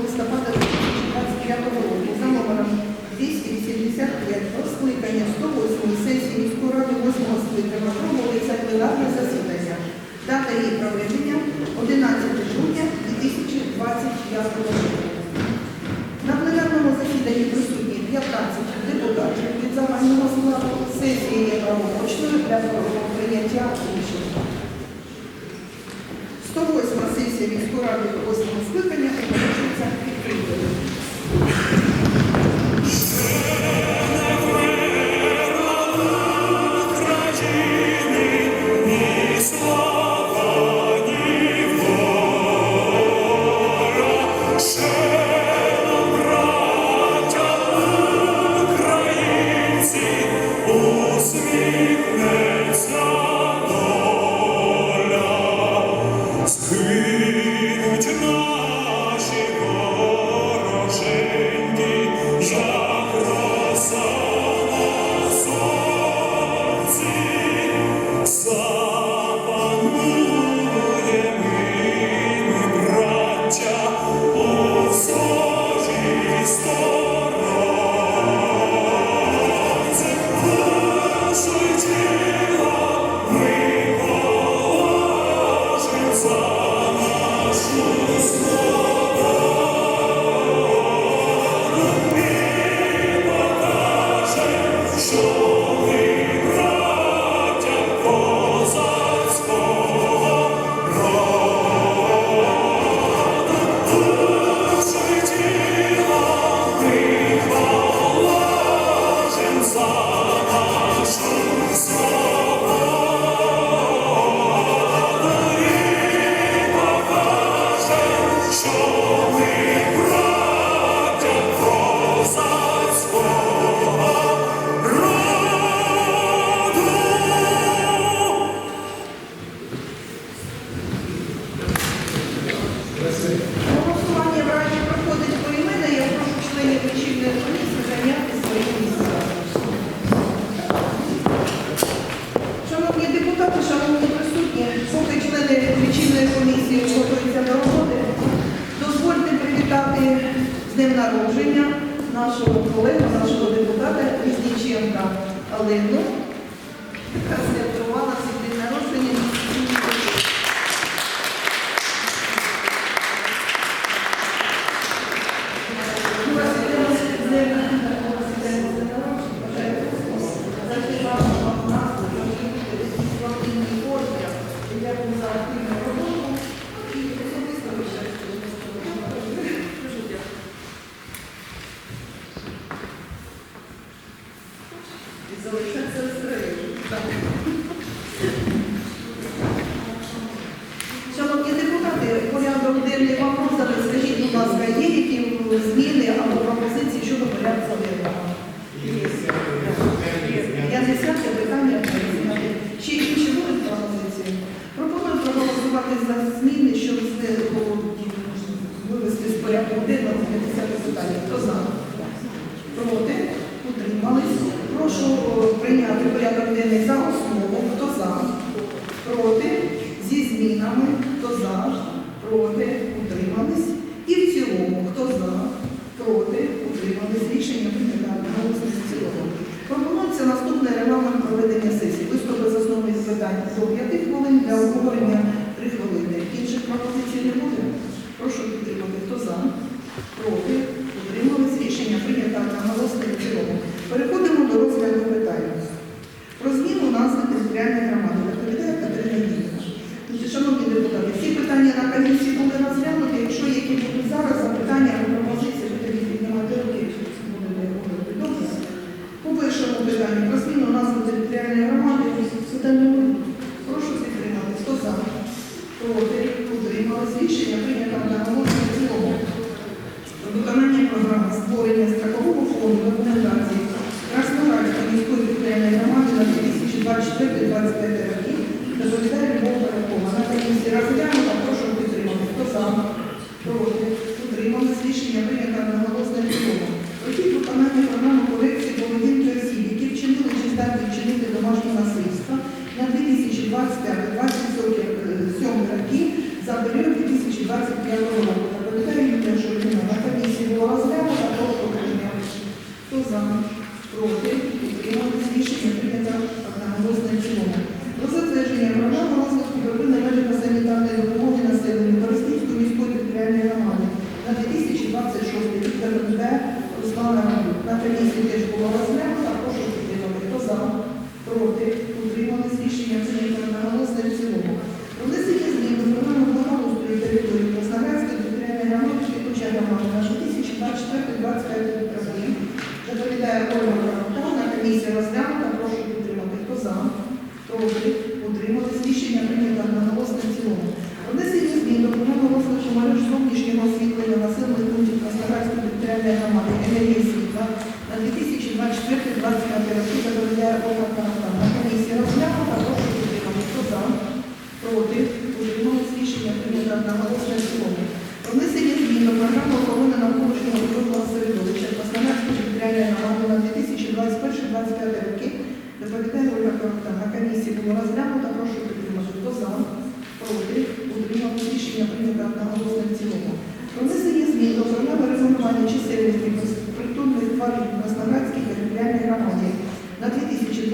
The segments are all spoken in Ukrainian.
листопада 2025 року за номером 275 про скликання 108 сесії міської ради 8 скликання проводиться пленарне засідання. Дата її проведення 11 жовтня 2025 року. На пленарному засіданні присутні 15 депутатів від загального складу сесії є правомочною для прийняття рішення. 108 сесія міської ради 8 скликання. cumprido. з днем народження нашого колеги, нашого депутата Різніченка Олену. Васильівна, вам у нас будь ласка, є які е, зміни або пропозиції щодо порядку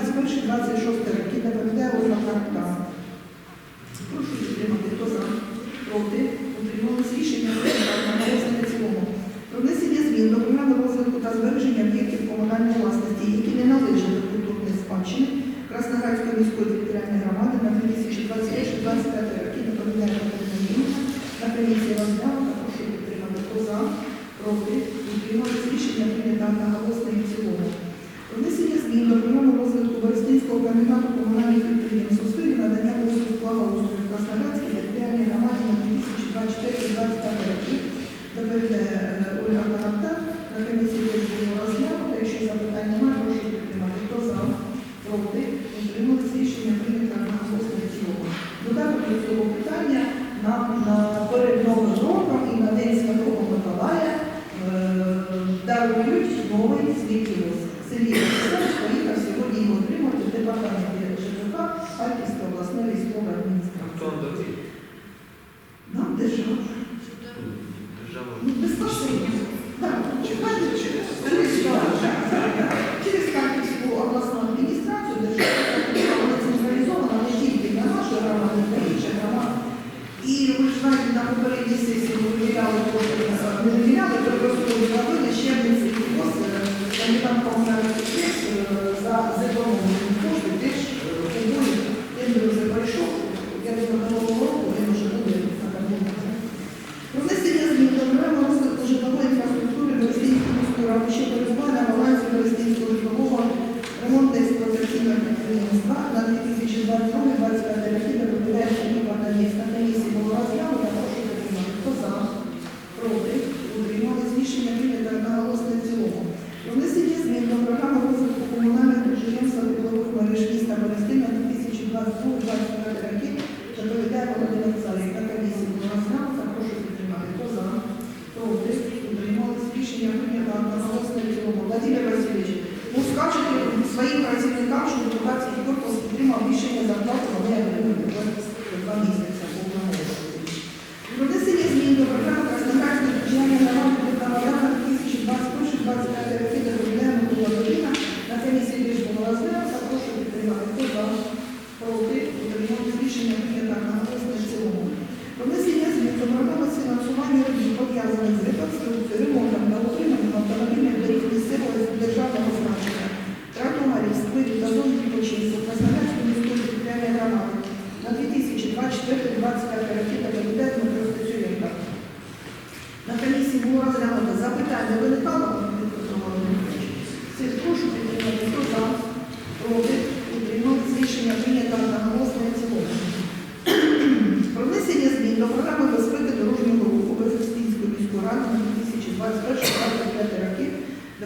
21-26 роки, де пам'ятає основна мови світів. Сергій Олександрович поїхав сьогодні отримати в департаменті ЖКХ Харківської.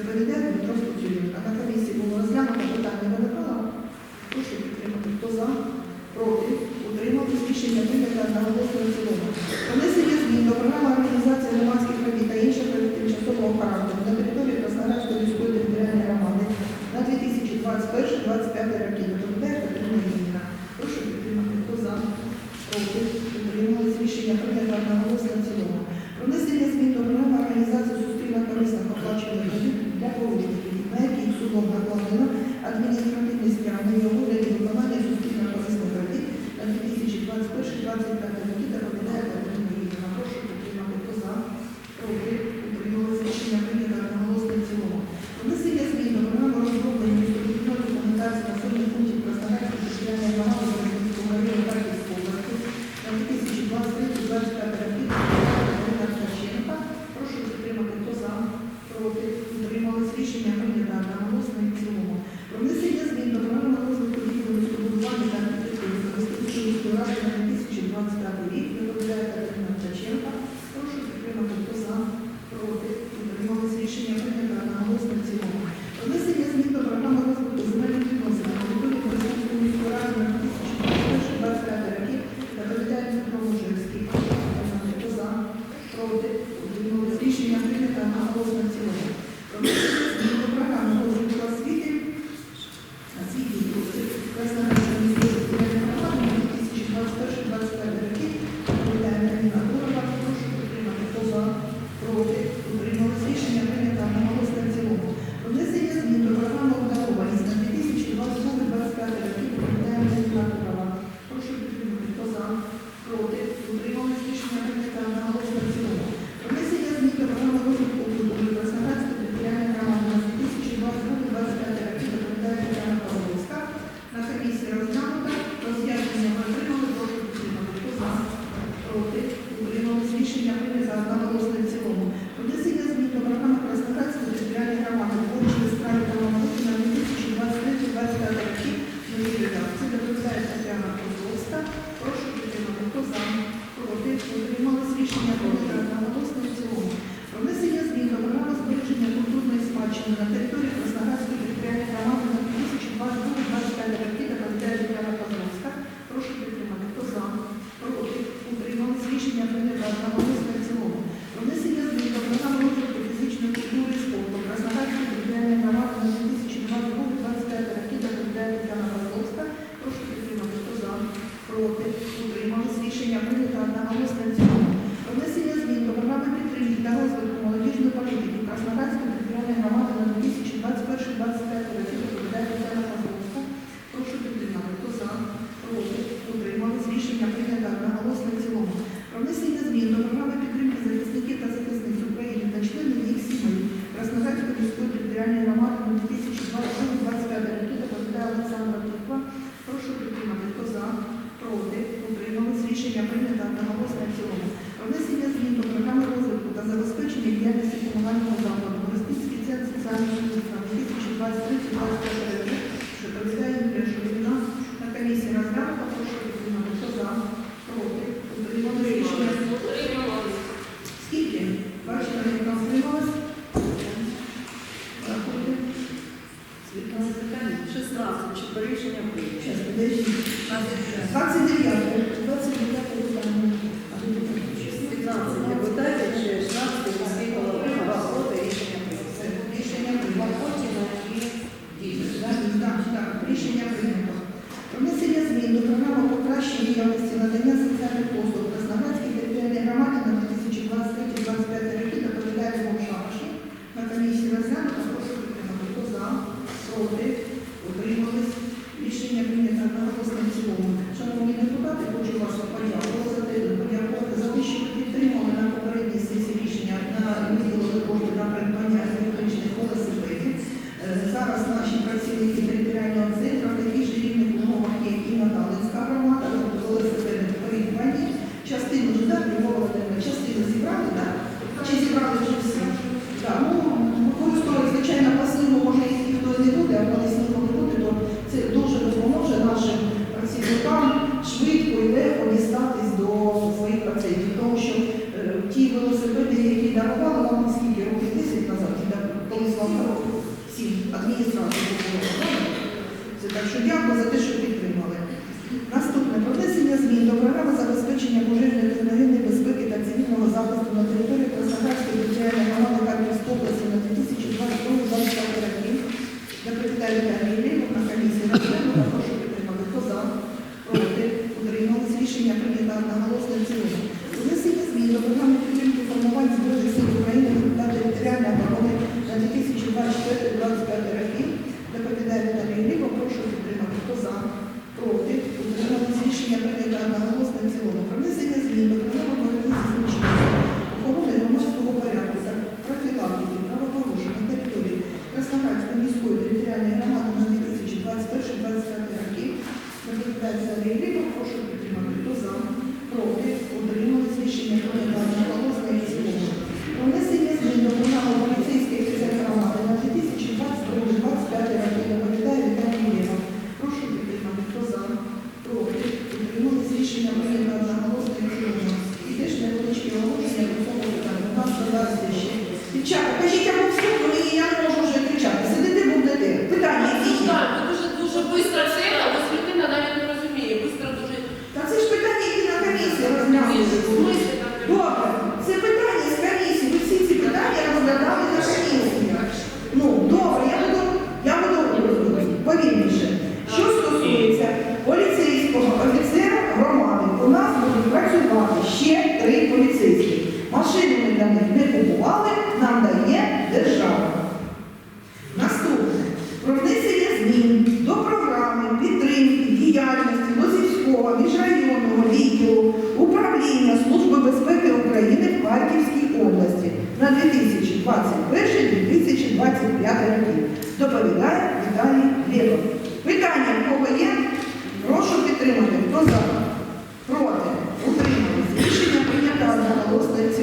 відповідає Дмитро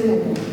одноголосно і в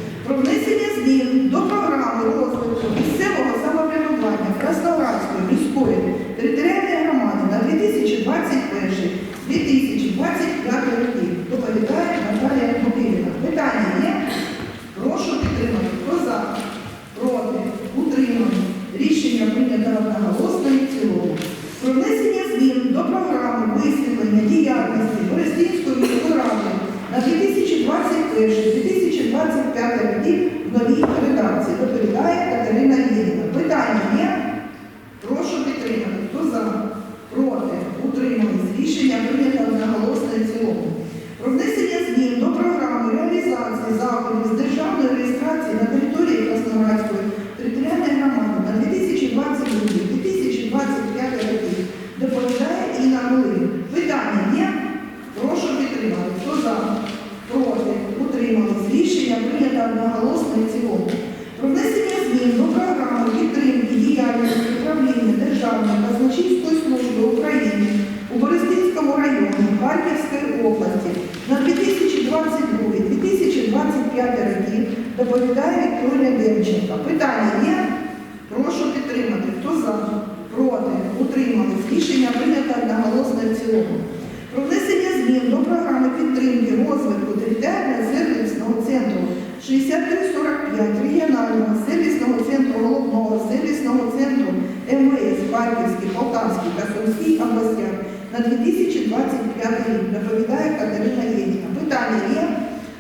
МВС Харківській, Полтавській та Сумській областях на 2025 рік, доповідає Катерина Єдіна. Питання є,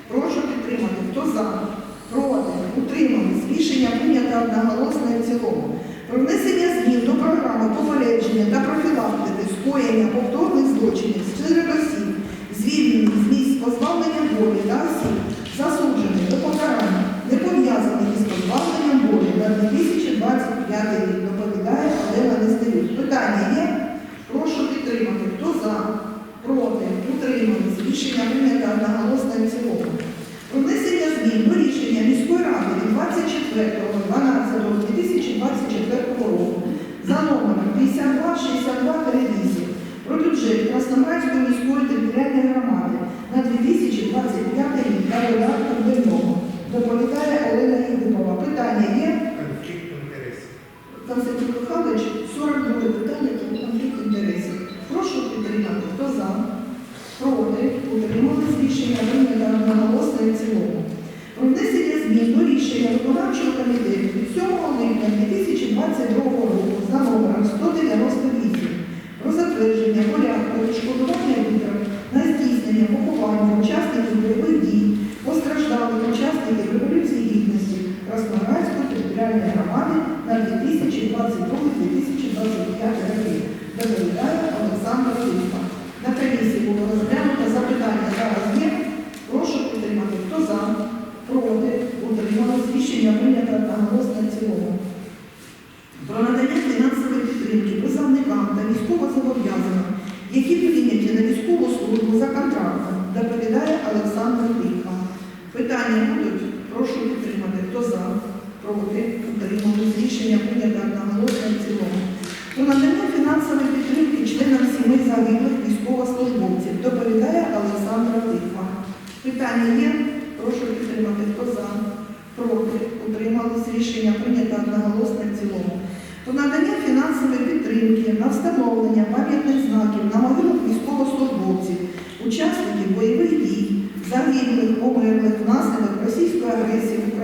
прошу підтримати, хто за, проти, утримались. Рішення прийнято одноголосно і в цілому. Про внесення змін до програми попередження та профілактики скоєння повторних злочинів з чотири осіб, звільнених з місць позбавлення волі та осіб, засуджених до покарання, не пов'язаних із позбавленням волі на 2025 рік. taneyi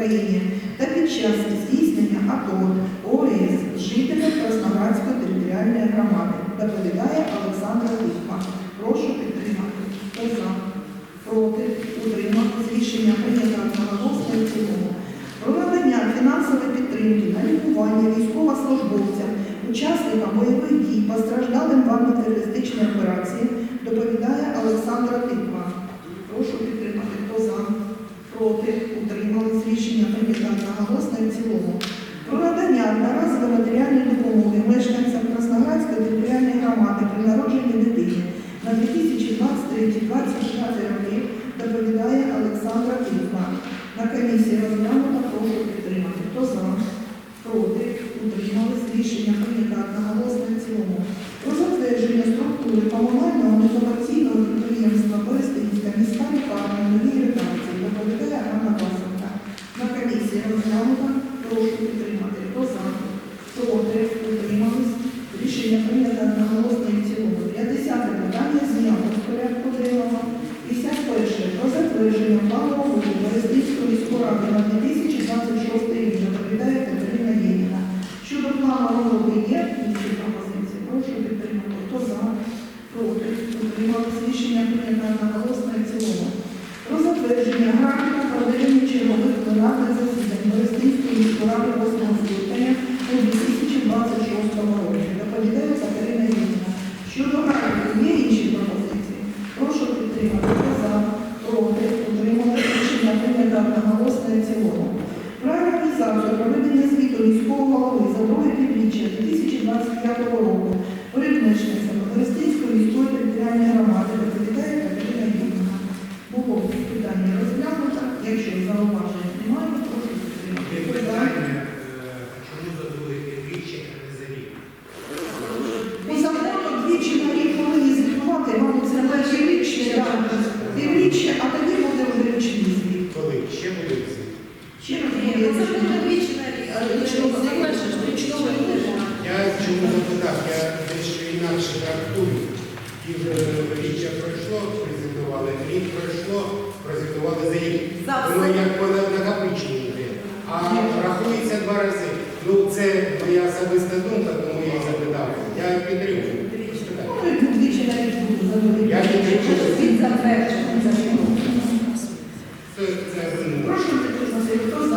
України та під час здійснення АТО ОС жителя Красноградської територіальної громади. Доповідає Олександра Липка. Прошу підтримати. Хто за? Проти утримав рішення прийнято одноголосно і цілому. Про надання фінансової підтримки на лікування військовослужбовців 1996 році. Доповідає літературі. І вже річчя пройшло, презентували, рік пройшло, презентували за рік. Ну, Воно як вона накопичення йде. А рахується два рази. Ну це моя особиста думка, тому я запитав. Я підтримую. Я підтримую. Прошу підтримати.